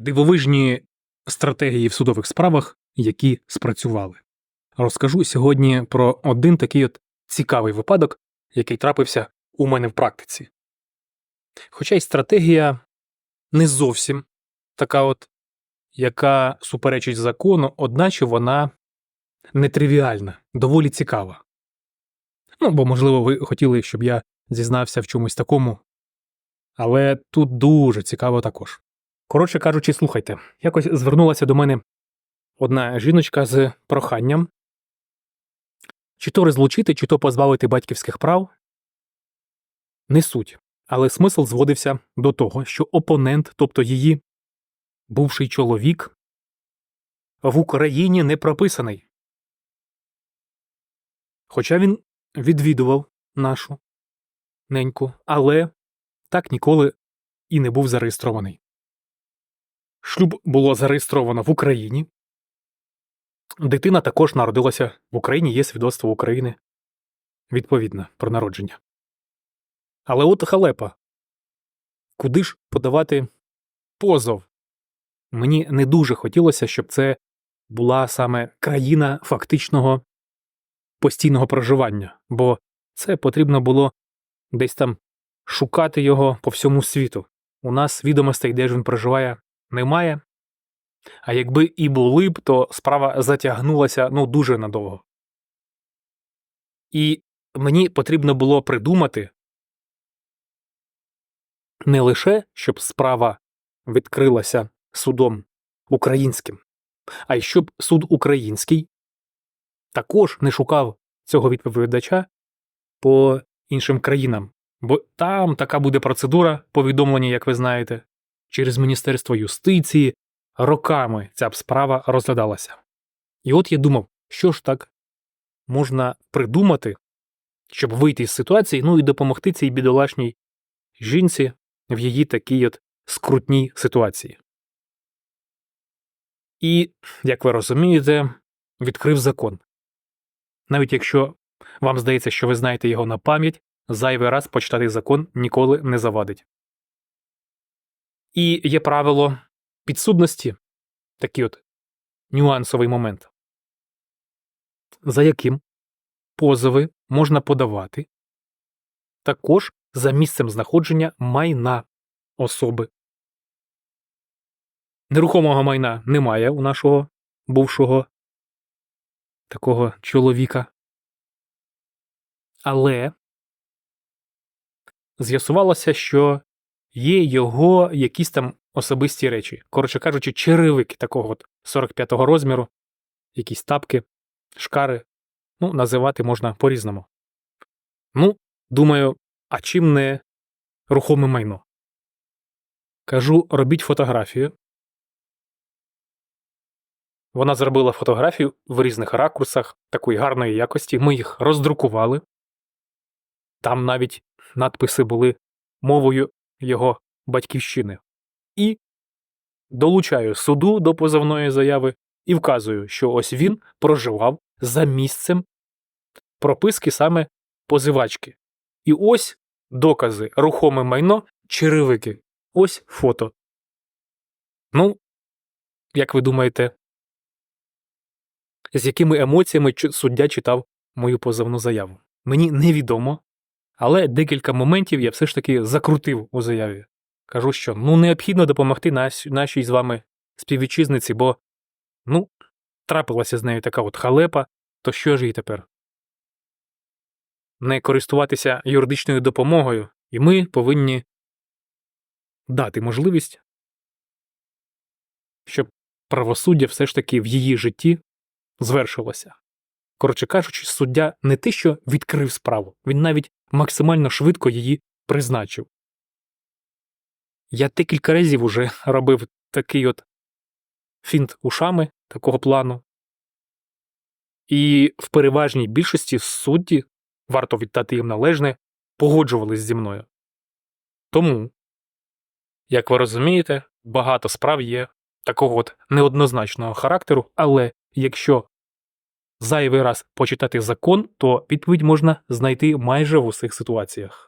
Дивовижні стратегії в судових справах, які спрацювали. Розкажу сьогодні про один такий от цікавий випадок, який трапився у мене в практиці. Хоча й стратегія не зовсім така от, яка суперечить закону, одначе вона нетривіальна, доволі цікава. Ну, бо, можливо, ви хотіли, щоб я зізнався в чомусь такому, але тут дуже цікаво також. Коротше кажучи, слухайте, якось звернулася до мене одна жіночка з проханням чи то розлучити, чи то позбавити батьківських прав. Не суть, але смисл зводився до того, що опонент, тобто її бувший чоловік, в Україні не прописаний. Хоча він відвідував нашу неньку, але так ніколи і не був зареєстрований. Шлюб було зареєстровано в Україні. Дитина також народилася в Україні, є свідоцтво України відповідне про народження. Але от халепа. Куди ж подавати позов? Мені не дуже хотілося, щоб це була саме країна фактичного постійного проживання, бо це потрібно було десь там шукати його по всьому світу. У нас відомостей, де ж він проживає, немає. А якби і були б, то справа затягнулася ну дуже надовго. І мені потрібно було придумати не лише, щоб справа відкрилася судом українським, а й щоб суд український також не шукав цього відповідача по іншим країнам, бо там така буде процедура повідомлення, як ви знаєте, через Міністерство юстиції роками ця б справа розглядалася. І от я думав, що ж так можна придумати, щоб вийти з ситуації, ну і допомогти цій бідолашній жінці в її такій от скрутній ситуації. І, як ви розумієте, відкрив закон. Навіть якщо вам здається, що ви знаєте його на пам'ять, зайвий раз почитати закон ніколи не завадить. І є правило підсудності, такий от нюансовий момент, за яким позови можна подавати також за місцем знаходження майна особи. Нерухомого майна немає у нашого бувшого такого чоловіка. Але з'ясувалося, що є його якісь там особисті речі. Коротше кажучи, черевики такого от 45-го розміру, якісь тапки, шкари. Ну, називати можна по-різному. Ну, думаю, а чим не рухоме майно? Кажу, робіть фотографію. Вона зробила фотографію в різних ракурсах такої гарної якості. Ми їх роздрукували. Там навіть надписи були мовою його батьківщини. І долучаю суду до позовної заяви і вказую, що ось він проживав за місцем прописки саме позивачки. І ось докази рухоме майно, черевики. Ось фото. Ну, як ви думаєте, з якими емоціями суддя читав мою позовну заяву? Мені невідомо, але декілька моментів я все ж таки закрутив у заяві. Кажу, що ну необхідно допомогти нашій з вами співвітчизниці, бо ну, трапилася з нею така от халепа, то що ж їй тепер? Не користуватися юридичною допомогою, і ми повинні дати можливість, щоб правосуддя все ж таки в її житті звершилося. Коротше кажучи, суддя не те, що відкрив справу, він навіть максимально швидко її призначив. Я декілька разів уже робив такий от фінт ушами такого плану. І в переважній більшості судді, варто віддати їм належне, погоджувались зі мною. Тому, як ви розумієте, багато справ є такого от неоднозначного характеру, але якщо зайвий раз почитати закон, то відповідь можна знайти майже в усіх ситуаціях.